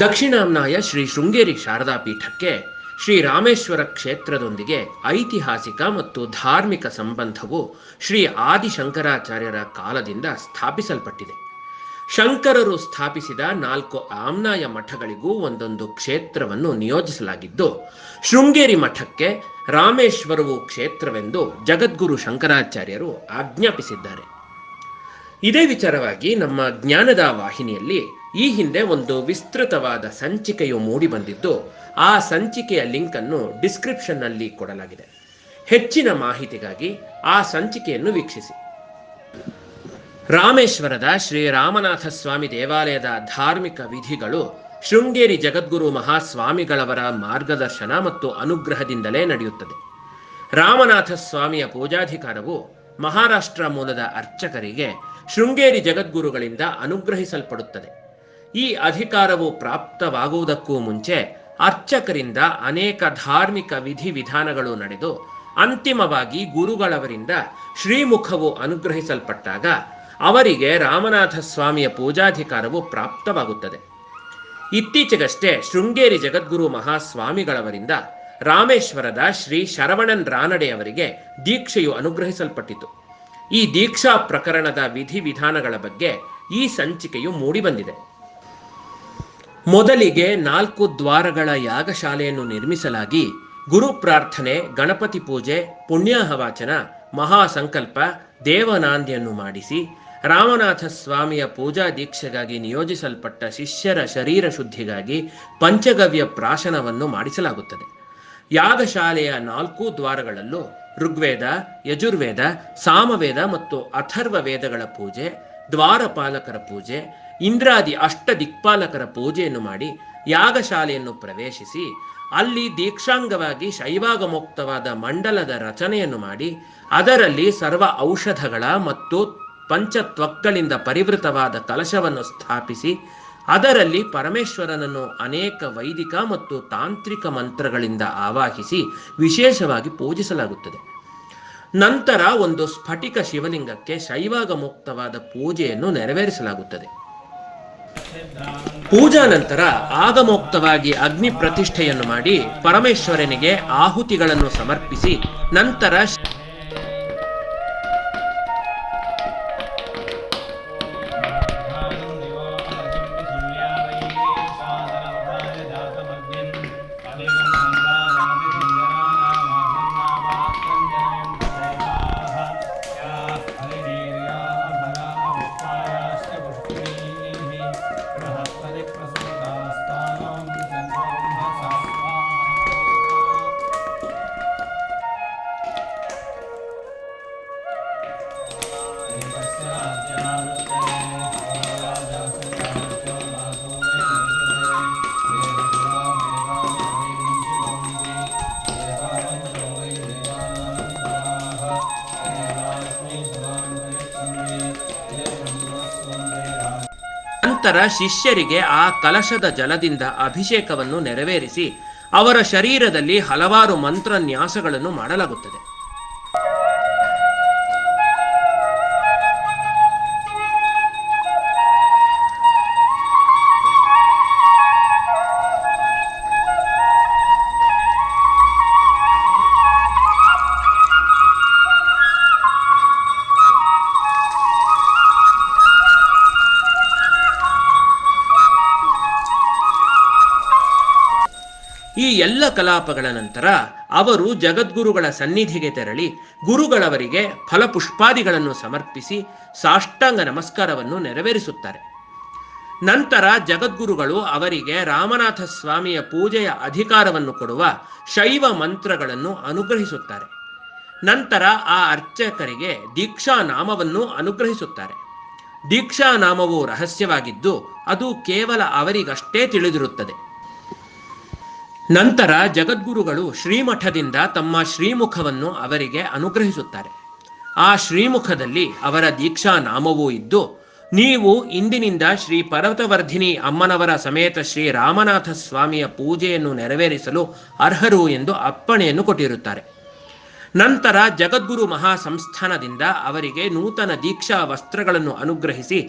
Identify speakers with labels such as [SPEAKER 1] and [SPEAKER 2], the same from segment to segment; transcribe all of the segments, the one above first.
[SPEAKER 1] ದಕ್ಷಿಣಾಮ್ನಾಯ ಶ್ರೀ ಶೃಂಗೇರಿ ಶಾರದಾ ಪೀಠಕ್ಕೆ ಶ್ರೀ ರಾಮೇಶ್ವರ ಕ್ಷೇತ್ರದೊಂದಿಗೆ ಐತಿಹಾಸಿಕ ಮತ್ತು ಧಾರ್ಮಿಕ ಸಂಬಂಧವು ಶ್ರೀ ಆದಿಶಂಕರಾಚಾರ್ಯರ ಕಾಲದಿಂದ ಸ್ಥಾಪಿಸಲ್ಪಟ್ಟಿದೆ. ಶಂಕರರು ಸ್ಥಾಪಿಸಿದ ನಾಲ್ಕು ಆಮ್ನಾಯ ಮಠಗಳಿಗೂ ಒಂದೊಂದು ಕ್ಷೇತ್ರವನ್ನು ನಿಯೋಜಿಸಲಾಗಿದ್ದು, ಶೃಂಗೇರಿ ಮಠಕ್ಕೆ ರಾಮೇಶ್ವರವು ಕ್ಷೇತ್ರವೆಂದು ಜಗದ್ಗುರು ಶಂಕರಾಚಾರ್ಯರು ಆಜ್ಞಾಪಿಸಿದ್ದಾರೆ. ಇದೇ ವಿಚಾರವಾಗಿ ನಮ್ಮ ಜ್ಞಾನದ ವಾಹಿನಿಯಲ್ಲಿ ಈ ಹಿಂದೆ ಒಂದು ವಿಸ್ತೃತವಾದ ಸಂಚಿಕೆಯು ಮೂಡಿ ಬಂದಿದ್ದು, ಆ ಸಂಚಿಕೆಯ ಲಿಂಕ್ ಅನ್ನು ಡಿಸ್ಕ್ರಿಪ್ಷನ್ನಲ್ಲಿ ಕೊಡಲಾಗಿದೆ. ಹೆಚ್ಚಿನ ಮಾಹಿತಿಗಾಗಿ ಆ ಸಂಚಿಕೆಯನ್ನು ವೀಕ್ಷಿಸಿ. ರಾಮೇಶ್ವರದ ಶ್ರೀ ರಾಮನಾಥ ಸ್ವಾಮಿ ದೇವಾಲಯದ ಧಾರ್ಮಿಕ ವಿಧಿಗಳು ಶೃಂಗೇರಿ ಜಗದ್ಗುರು ಮಹಾಸ್ವಾಮಿಗಳವರ ಮಾರ್ಗದರ್ಶನ ಮತ್ತು ಅನುಗ್ರಹದಿಂದಲೇ ನಡೆಯುತ್ತದೆ. ರಾಮನಾಥ ಸ್ವಾಮಿಯ ಪೂಜಾಧಿಕಾರವು ಮಹಾರಾಷ್ಟ್ರ ಮೂಲದ ಅರ್ಚಕರಿಗೆ ಶೃಂಗೇರಿ ಜಗದ್ಗುರುಗಳಿಂದ ಅನುಗ್ರಹಿಸಲ್ಪಡುತ್ತದೆ. ಈ ಅಧಿಕಾರವು ಪ್ರಾಪ್ತವಾಗುವುದಕ್ಕೂ ಮುಂಚೆ ಅರ್ಚಕರಿಂದ ಅನೇಕ ಧಾರ್ಮಿಕ ವಿಧಿವಿಧಾನಗಳು ನಡೆದು ಅಂತಿಮವಾಗಿ ಗುರುಗಳವರಿಂದ ಶ್ರೀಮುಖವು ಅನುಗ್ರಹಿಸಲ್ಪಟ್ಟಾಗ ಅವರಿಗೆ ರಾಮನಾಥ ಸ್ವಾಮಿಯ ಪೂಜಾಧಿಕಾರವು ಪ್ರಾಪ್ತವಾಗುತ್ತದೆ. ಇತ್ತೀಚೆಗಷ್ಟೇ ಶೃಂಗೇರಿ ಜಗದ್ಗುರು ಮಹಾಸ್ವಾಮಿಗಳವರಿಂದ ರಾಮೇಶ್ವರದ ಶ್ರೀ ಶರವಣನ್ ರಾನಡೆಯವರಿಗೆ ದೀಕ್ಷೆಯು ಅನುಗ್ರಹಿಸಲ್ಪಟ್ಟಿತು. ಈ ದೀಕ್ಷಾ ಪ್ರಕರಣದ ವಿಧಿವಿಧಾನಗಳ ಬಗ್ಗೆ ಈ ಸಂಚಿಕೆಯು ಮೂಡಿಬಂದಿದೆ ಮೊದಲಿಗೆ ನಾಲ್ಕು ದ್ವಾರಗಳ ಯಾಗಶಾಲೆಯನ್ನು ನಿರ್ಮಿಸಲಾಗಿ ಗುರು ಪ್ರಾರ್ಥನೆ, ಗಣಪತಿ ಪೂಜೆ, ಪುಣ್ಯಾಹವಾಚನ, ಮಹಾಸಂಕಲ್ಪ, ದೇವನಾಂದಿಯನ್ನು ಮಾಡಿಸಿ ರಾಮನಾಥ ಸ್ವಾಮಿಯ ಪೂಜಾ ದೀಕ್ಷೆಗಾಗಿ ನಿಯೋಜಿಸಲ್ಪಟ್ಟ ಶಿಷ್ಯರ ಶರೀರ ಶುದ್ಧಿಗಾಗಿ ಪಂಚಗವ್ಯ ಪ್ರಾಶನವನ್ನು ಮಾಡಿಸಲಾಗುತ್ತದೆ. ಯಾಗಶಾಲೆಯ ನಾಲ್ಕು ದ್ವಾರಗಳಲ್ಲೂ ಋಗ್ವೇದ, ಯಜುರ್ವೇದ, ಸಾಮವೇದ ಮತ್ತು ಅಥರ್ವ ವೇದಗಳ ಪೂಜೆ, ದ್ವಾರಪಾಲಕರ ಪೂಜೆ, ಇಂದ್ರಾದಿ ಅಷ್ಟ ದಿಕ್ಪಾಲಕರ ಪೂಜೆಯನ್ನು ಮಾಡಿ ಯಾಗಶಾಲೆಯನ್ನು ಪ್ರವೇಶಿಸಿ ಅಲ್ಲಿ ದೀಕ್ಷಾಂಗವಾಗಿ ಶೈವಾಗಮುಕ್ತವಾದ ಮಂಡಲದ ರಚನೆಯನ್ನು ಮಾಡಿ ಅದರಲ್ಲಿ ಸರ್ವ ಔಷಧಗಳ ಮತ್ತು ಪಂಚತ್ವಗಳಿಂದ ಪರಿವೃತವಾದ ಕಲಶವನ್ನು ಸ್ಥಾಪಿಸಿ ಅದರಲ್ಲಿ ಪರಮೇಶ್ವರನನ್ನು ಅನೇಕ ವೈದಿಕ ಮತ್ತು ತಾಂತ್ರಿಕ ಮಂತ್ರಗಳಿಂದ ಆವಾಹಿಸಿ ವಿಶೇಷವಾಗಿ ಪೂಜಿಸಲಾಗುತ್ತದೆ. ನಂತರ ಒಂದು ಸ್ಫಟಿಕ ಶಿವಲಿಂಗಕ್ಕೆ ಶೈವಾಗ ಮುಕ್ತವಾದ ಪೂಜೆಯನ್ನು ನೆರವೇರಿಸಲಾಗುತ್ತದೆ. ಪೂಜಾ ನಂತರ ಆಗಮೋಕ್ತವಾಗಿ ಅಗ್ನಿ ಪ್ರತಿಷ್ಠೆಯನ್ನು ಮಾಡಿ ಪರಮೇಶ್ವರನಿಗೆ ಆಹುತಿಗಳನ್ನು ಸಮರ್ಪಿಸಿ ನಂತರ ನಂತರ ಶಿಷ್ಯರಿಗೆ ಆ ಕಲಶದ ಜಲದಿಂದ ಅಭಿಷೇಕವನ್ನು ನೆರವೇರಿಸಿ ಅವರ ಶರೀರದಲ್ಲಿ ಹಲವಾರು ಮಂತ್ರನ್ಯಾಸಗಳನ್ನು ಮಾಡಲಾಗುತ್ತದೆ. ಈ ಎಲ್ಲ ಕಲಾಪಗಳ ನಂತರ ಅವರು ಜಗದ್ಗುರುಗಳ ಸನ್ನಿಧಿಗೆ ತೆರಳಿ ಗುರುಗಳವರಿಗೆ ಫಲಪುಷ್ಪಾದಿಗಳನ್ನು ಸಮರ್ಪಿಸಿ ಸಾಷ್ಟಾಂಗ ನಮಸ್ಕಾರವನ್ನು ನೆರವೇರಿಸುತ್ತಾರೆ. ನಂತರ ಜಗದ್ಗುರುಗಳು ಅವರಿಗೆ ರಾಮನಾಥ ಸ್ವಾಮಿಯ ಪೂಜೆಯ ಅಧಿಕಾರವನ್ನು ಕೊಡುವ ಶೈವ ಮಂತ್ರಗಳನ್ನು ಅನುಗ್ರಹಿಸುತ್ತಾರೆ. ನಂತರ ಆ ಅರ್ಚಕರಿಗೆ ದೀಕ್ಷಾ ನಾಮವನ್ನು ಅನುಗ್ರಹಿಸುತ್ತಾರೆ. ದೀಕ್ಷಾ ನಾಮವು ರಹಸ್ಯವಾಗಿದ್ದು ಅದು ಕೇವಲ ಅವರಿಗಷ್ಟೇ ತಿಳಿದಿರುತ್ತದೆ. ನಂತರ ಜಗದ್ಗುರುಗಳು ಶ್ರೀಮಠದಿಂದ ತಮ್ಮ ಶ್ರೀಮುಖವನ್ನು ಅವರಿಗೆ ಅನುಗ್ರಹಿಸುತ್ತಾರೆ. ಆ ಶ್ರೀಮುಖದಲ್ಲಿ ಅವರ ದೀಕ್ಷಾ ನಾಮವೂ ಇದ್ದು, ನೀವು ಇಂದಿನಿಂದ ಶ್ರೀ ಪರ್ವತವರ್ಧಿನಿ ಅಮ್ಮನವರ ಸಮೇತ ಶ್ರೀ ರಾಮನಾಥ ಸ್ವಾಮಿಯ ಪೂಜೆಯನ್ನು ನೆರವೇರಿಸಲು ಅರ್ಹರು ಎಂದು ಅಪ್ಪಣೆಯನ್ನು ಕೊಟ್ಟಿರುತ್ತಾರೆ. ನಂತರ ಜಗದ್ಗುರು ಮಹಾ ಸಂಸ್ಥಾನದಿಂದ ಅವರಿಗೆ ನೂತನ ದೀಕ್ಷಾ ವಸ್ತ್ರಗಳನ್ನು ಅನುಗ್ರಹಿಸಿ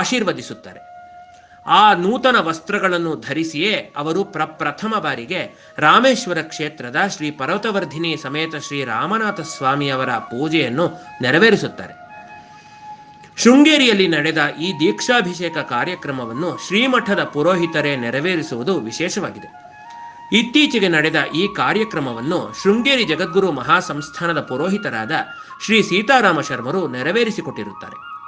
[SPEAKER 1] ಆಶೀರ್ವದಿಸುತ್ತಾರೆ. ಆ ನೂತನ ವಸ್ತ್ರಗಳನ್ನು ಧರಿಸಿಯೇ ಅವರು ಪ್ರಪ್ರಥಮ ಬಾರಿಗೆ ರಾಮೇಶ್ವರ ಕ್ಷೇತ್ರದ ಶ್ರೀ ಪರ್ವತವರ್ಧಿನಿ ಸಮೇತ ಶ್ರೀ ರಾಮನಾಥ ಸ್ವಾಮಿಯವರ ಪೂಜೆಯನ್ನು ನೆರವೇರಿಸುತ್ತಾರೆ. ಶೃಂಗೇರಿಯಲ್ಲಿ ನಡೆದ ಈ ದೀಕ್ಷಾಭಿಷೇಕ ಕಾರ್ಯಕ್ರಮವನ್ನು ಶ್ರೀಮಠದ ಪುರೋಹಿತರೇ ನೆರವೇರಿಸುವುದು ವಿಶೇಷವಾಗಿದೆ. ಇತ್ತೀಚೆಗೆ ನಡೆದ ಈ ಕಾರ್ಯಕ್ರಮವನ್ನು ಶೃಂಗೇರಿ ಜಗದ್ಗುರು ಮಹಾಸಂಸ್ಥಾನದ ಪುರೋಹಿತರಾದ ಶ್ರೀ ಸೀತಾರಾಮ ಶರ್ಮರು ನೆರವೇರಿಸಿಕೊಟ್ಟಿರುತ್ತಾರೆ.